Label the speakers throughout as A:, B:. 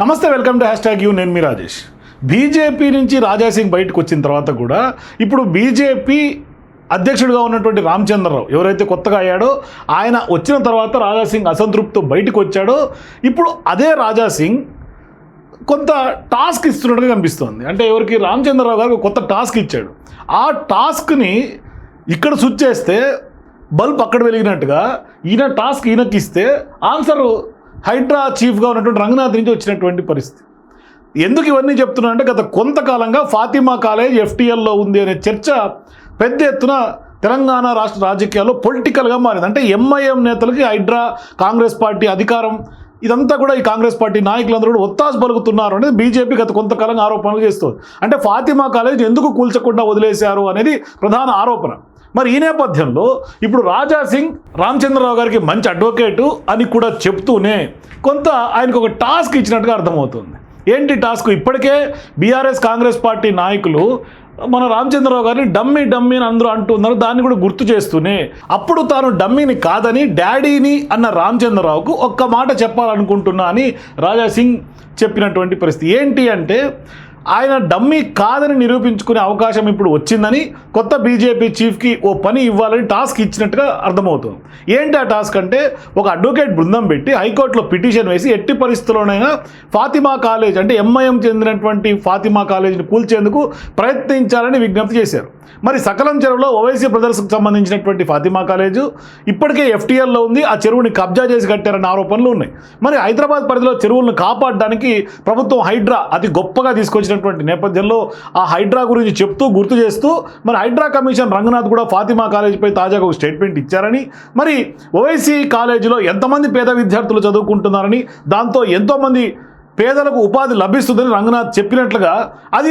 A: నమస్తే welcome to hashtag you నేను మీ రాజేష్. బీజేపీ నుంచి రాజాసింగ్ బయటకు వచ్చిన తర్వాత కూడా ఇప్పుడు బీజేపీ అధ్యక్షుడిగా ఉన్నటువంటి రామచంద్రరావు ఎవరైతే కొత్తగా అయ్యాడో ఆయన వచ్చిన తర్వాత రాజాసింగ్ అసంతృప్తితో బయటకు వచ్చాడో. ఇప్పుడు అదే రాజాసింగ్ కొంత టాస్క్ ఇస్తున్నట్టుగా కనిపిస్తోంది. అంటే ఎవరికి? రామచంద్రరావు గారికి కొత్త టాస్క్ ఇచ్చాడు. ఆ టాస్క్ని ఇక్కడ స్విచ్ చేస్తే బల్బ్ అక్కడ వెలిగినట్టుగా ఈయన టాస్క్ ఈయనకి ఇస్తే ఆన్సర్ హైడ్రా చీఫ్గా ఉన్నటువంటి రంగనాథ్ నుంచి వచ్చినటువంటి పరిస్థితి. ఎందుకు ఇవన్నీ చెప్తున్నా అంటే గత కొంతకాలంగా ఫాతిమా కాలేజ్ ఎఫ్టీఎల్లో ఉంది అనే చర్చ పెద్ద ఎత్తున తెలంగాణ రాష్ట్ర రాజకీయాల్లో పొలిటికల్గా మారింది. అంటే ఎంఐఎం నేతలకి హైడ్రా కాంగ్రెస్ పార్టీ అధికారం ఇదంతా కూడా ఈ కాంగ్రెస్ పార్టీ నాయకులందరూ కూడా ఒత్తాసు పలుకుతున్నారు అనేది బీజేపీ గత కొంతకాలంగా ఆరోపణలు చేస్తుంది. అంటే ఫాతిమా కాలేజ్ ఎందుకు కూల్చకుండా వదిలేశారు అనేది ప్రధాన ఆరోపణ. మరి ఈ నేపథ్యంలో ఇప్పుడు రాజా సింగ్ రామచంద్రరావు గారికి మంచి అడ్వకేటు అని కూడా చెప్తూనే కొంత ఆయనకు ఒక టాస్క్ ఇచ్చినట్టుగా అర్థమవుతుంది. ఏంటి టాస్క్? ఇప్పటికే బీఆర్ఎస్ కాంగ్రెస్ పార్టీ నాయకులు మన రామచంద్రరావు గారిని డమ్మీ డమ్మీ అని అందరూ అంటున్నారు దాన్ని కూడా గుర్తు చేస్తూనే అప్పుడు తాను డమ్మీని కాదని డాడీని అన్న రామచంద్రరావుకు ఒక్క మాట చెప్పాలనుకుంటున్నా అని రాజా సింగ్ చెప్పినటువంటి పరిస్థితి. ఏంటి అంటే ఆయన డమ్మీ కాదని నిరూపించుకునే అవకాశం ఇప్పుడు వచ్చిందని కొత్త బీజేపీ చీఫ్కి ఓ పని ఇవ్వాలని టాస్క్ ఇచ్చినట్టుగా అర్థమవుతుంది. ఏంటి ఆ టాస్క్ అంటే ఒక అడ్వకేట్ బృందం పెట్టి హైకోర్టులో పిటిషన్ వేసి ఎట్టి పరిస్థితుల్లోనైనా ఫాతిమా కాలేజ్ అంటే ఎంఐఎం చెందినటువంటి ఫాతిమా కాలేజీని కూల్చేందుకు ప్రయత్నించాలని విజ్ఞప్తి చేశారు. మరి సకలం చెరువులో ఓవైసీ బ్రదర్స్కి సంబంధించినటువంటి ఫాతిమా కాలేజు ఇప్పటికే ఎఫ్టీఎల్లో ఉంది. ఆ చెరువుని కబ్జా చేసి కట్టారన్న ఆరోపణలు ఉన్నాయి. మరి హైదరాబాద్ పరిధిలో చెరువులను కాపాడడానికి ప్రభుత్వం హైడ్రా అతి గొప్పగా తీసుకొచ్చిన వచ్చినటువంటి నేపథ్యంలో ఆ హైడ్రా గురించి చెప్తూ గుర్తు చేస్తూ మరి హైడ్రా కమిషన్ రంగనాథ్ కూడా ఫాతిమా కాలేజీపై తాజాగా ఒక స్టేట్మెంట్ ఇచ్చారని మరి ఓవైసీ కాలేజీలో ఎంతమంది పేద విద్యార్థులు చదువుకుంటున్నారని దాంతో ఎంతోమంది పేదలకు ఉపాధి లభిస్తుందని రంగనాథ్ చెప్పినట్లుగా అది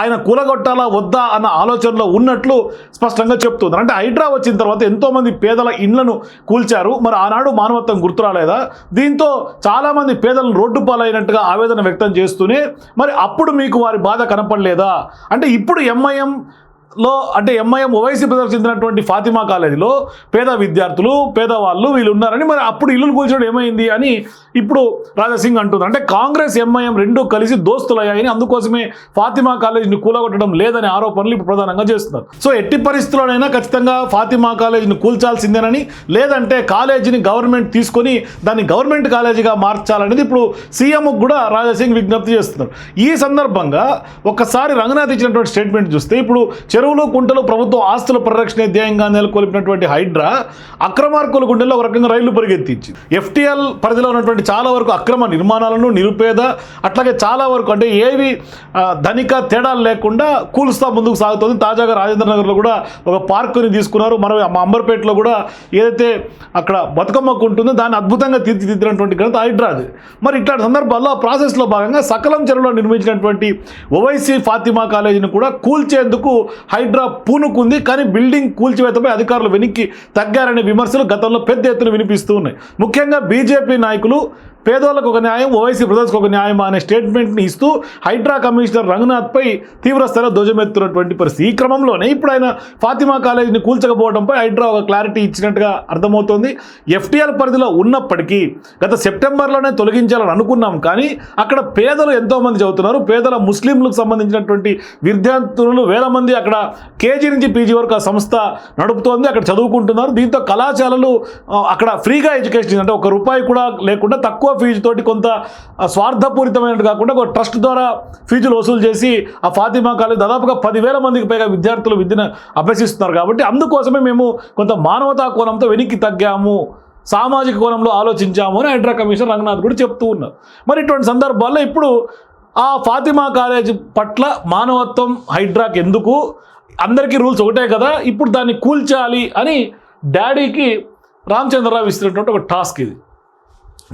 A: ఆయన కూలగొట్టాలా వద్దా అన్న ఆలోచనలో ఉన్నట్లు స్పష్టంగా చెప్తున్నారు. అంటే హైడ్రా వచ్చిన తర్వాత ఎంతోమంది పేదల ఇండ్లను కూల్చారు. మరి ఆనాడు మానవత్వం గుర్తు రాలేదా దీంతో చాలామంది పేదలను రోడ్డు పాలైనట్టుగా ఆవేదన వ్యక్తం చేస్తూనే మరి అప్పుడు మీకు వారి బాధ కనపడలేదా? అంటే ఇప్పుడు ఎంఐఎం లో అంటే ఎంఐఎం ఓవైసీ ప్రదర్శించినటువంటి ఫాతిమా కాలేజీలో పేద విద్యార్థులు పేదవాళ్ళు వీళ్ళు ఉన్నారని మరి అప్పుడు ఇల్లులు కూల్చడం ఏమైంది అని ఇప్పుడు రాజాసింగ్ అంటున్నారు. అంటే కాంగ్రెస్ ఎంఐఎం రెండు కలిసి దోస్తులయ్యాయని అందుకోసమే ఫాతిమా కాలేజీని కూలగొట్టడం లేదనే ఆరోపణలు ఇప్పుడు ప్రధానంగా చేస్తున్నారు. సో ఎట్టి పరిస్థితుల్లోనైనా ఖచ్చితంగా ఫాతిమా కాలేజీని కూల్చాల్సిందేనని లేదంటే కాలేజీని గవర్నమెంట్ తీసుకొని దాన్ని గవర్నమెంట్ కాలేజీగా మార్చాలనేది ఇప్పుడు సీఎం కూడా రాజాసింగ్ విజ్ఞప్తి చేస్తున్నారు. ఈ సందర్భంగా ఒక్కసారి రంగనాథ్ ఇచ్చినటువంటి స్టేట్మెంట్ చూస్తే ఇప్పుడు చెరువులు గుంటలు ప్రభుత్వ ఆస్తుల పరిరక్షణ ధ్యేయంగా నెలకొల్పినటువంటి హైడ్రా అక్రమార్కుల గుండెల్లో ఒక రకంగా రైళ్ళు పరిగెత్తించింది. ఎఫ్టీఎల్ పరిధిలో ఉన్నటువంటి చాలా వరకు అక్రమ నిర్మాణాలను నిరుపేద అట్లాగే చాలా వరకు అంటే ఏవి ధనిక తేడాలు లేకుండా కూలుస్తా ముందుకు సాగుతుంది. తాజాగా రాజేంద్ర నగర్లో కూడా ఒక పార్కుని తీసుకున్నారు. మనం అంబర్పేటలో కూడా ఏదైతే అక్కడ బతుకమ్మకు ఉంటుందో దాన్ని అద్భుతంగా తీర్చిదిద్దినటువంటి ఘనత హైడ్రాది మరి ఇట్లాంటి సందర్భాల్లో ఆ ప్రాసెస్లో భాగంగా సకలం చెరువులో నిర్మించినటువంటి ఓవైసీ ఫాతిమా కాలేజీని కూడా కూల్చేందుకు హైడ్రా పూనుకుంది కానీ బిల్డింగ్ కూల్చివేతపై అధికారులు వెనక్కి తగ్గారనే విమర్శలు గతంలో పెద్ద ఎత్తున వినిపిస్తూ ఉన్నాయి. ముఖ్యంగా బీజేపీ నాయకులు పేదోళ్ళకు ఒక న్యాయం ఓవైసీ బ్రదర్స్కి ఒక న్యాయం అనే స్టేట్మెంట్ని ఇస్తూ హైడ్రా కమిషనర్ రంగనాథ్పై తీవ్రస్థాయిలో ధ్వజమెత్తున్నటువంటి పరిస్థితి. ఈ క్రమంలోనే ఇప్పుడు ఆయన ఫాతిమా కాలేజీని కూల్చకపోవడంపై హైడ్రా ఒక క్లారిటీ ఇచ్చినట్టుగా అర్థమవుతోంది. ఎఫ్టీఆర్ పరిధిలో ఉన్నప్పటికీ గత సెప్టెంబర్లోనే తొలగించాలని అనుకున్నాం కానీ అక్కడ పేదలు ఎంతోమంది చదువుతున్నారు. పేదల ముస్లింలకు సంబంధించినటువంటి విద్యార్థులు వేల మంది అక్కడ కేజీ నుంచి పీజీ వరకు ఆ సంస్థ నడుపుతోంది. అక్కడ చదువుకుంటున్నారు. దీంతో కళాశాలలు అక్కడ ఫ్రీగా ఎడ్యుకేషన్ అంటే ఒక రూపాయి కూడా లేకుండా తక్కువ ఫీజుతోటి కొంత స్వార్థపూరితమైనట్టు కాకుండా ఒక ట్రస్ట్ ద్వారా ఫీజులు వసూలు చేసి ఆ ఫాతిమా కాలేజ్ దాదాపుగా పదివేల మందికి పైగా విద్యార్థులు విద్యను అభ్యసిస్తున్నారు కాబట్టి అందుకోసమే మేము కొంత మానవతా కోణంతో వెనక్కి తగ్గాము సామాజిక కోణంలో ఆలోచించాము అని హైడ్రా కమిషన్ రంగనాథ్ కూడా చెప్తూ ఉన్నారు. మరి ఇటువంటి సందర్భాల్లో ఇప్పుడు ఆ ఫాతిమా కాలేజ్ పట్ల మానవత్వం హైడ్రాకి ఎందుకు? అందరికీ రూల్స్ ఒకటే కదా ఇప్పుడు దాన్ని కూల్చాలి అని డాడీకి రామచంద్రరావు ఇస్తున్నటువంటి ఒక టాస్క్ ఇది.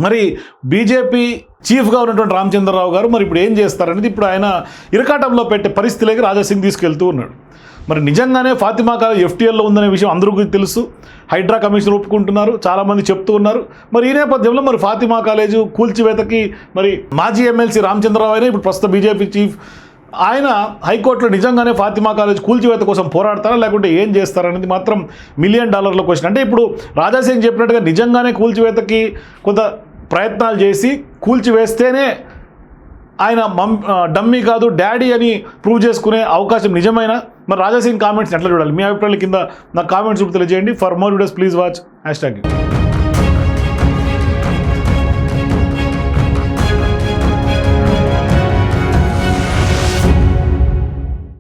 A: మరి బీజేపీ చీఫ్గా ఉన్నటువంటి రామచంద్రరావు గారు మరి ఇప్పుడు ఏం చేస్తారనేది ఇప్పుడు ఆయన ఇరకాటంలో పెట్టే పరిస్థితిలోకి రాజాసింగ్ తీసుకెళ్తూ ఉన్నాడు. మరి నిజంగానే ఫాతిమా కాలేజ్ ఎఫ్టీఎల్లో ఉందనే విషయం అందరికీ తెలుసు. హైడ్రా కమిషన్ ఒప్పుకుంటున్నారు. చాలామంది చెప్తూ ఉన్నారు. మరి ఈ నేపథ్యంలో మరి ఫాతిమా కాలేజు కూల్చివేతకి మరి మాజీ ఎమ్మెల్సీ రామచంద్రరావు అయినా ఇప్పుడు ప్రస్తుత బీజేపీ చీఫ్ ఆయన హైకోర్టులో నిజంగానే ఫాతిమా కాలేజ్ కూల్చివేత కోసం పోరాడతారా? లేకుంటే ఏం చేస్తారనేది మాత్రం మిలియన్ డాలర్ల క్వశ్చన్. అంటే ఇప్పుడు రాజాసింగ్ చెప్పినట్టుగా నిజంగానే కూల్చివేతకి కొంత ప్రయత్నాలు చేసి కూల్చివేస్తేనే ఆయన మమ్ డమ్మీ కాదు డాడీ అని ప్రూవ్ చేసుకునే అవకాశం నిజమైన? మరి రాజాసింగ్ కామెంట్స్ ఎట్లా చూడాలి? మీ అభిప్రాయాల కింద నా కామెంట్స్ తెలియజేయండి. For more videos please watch hashtag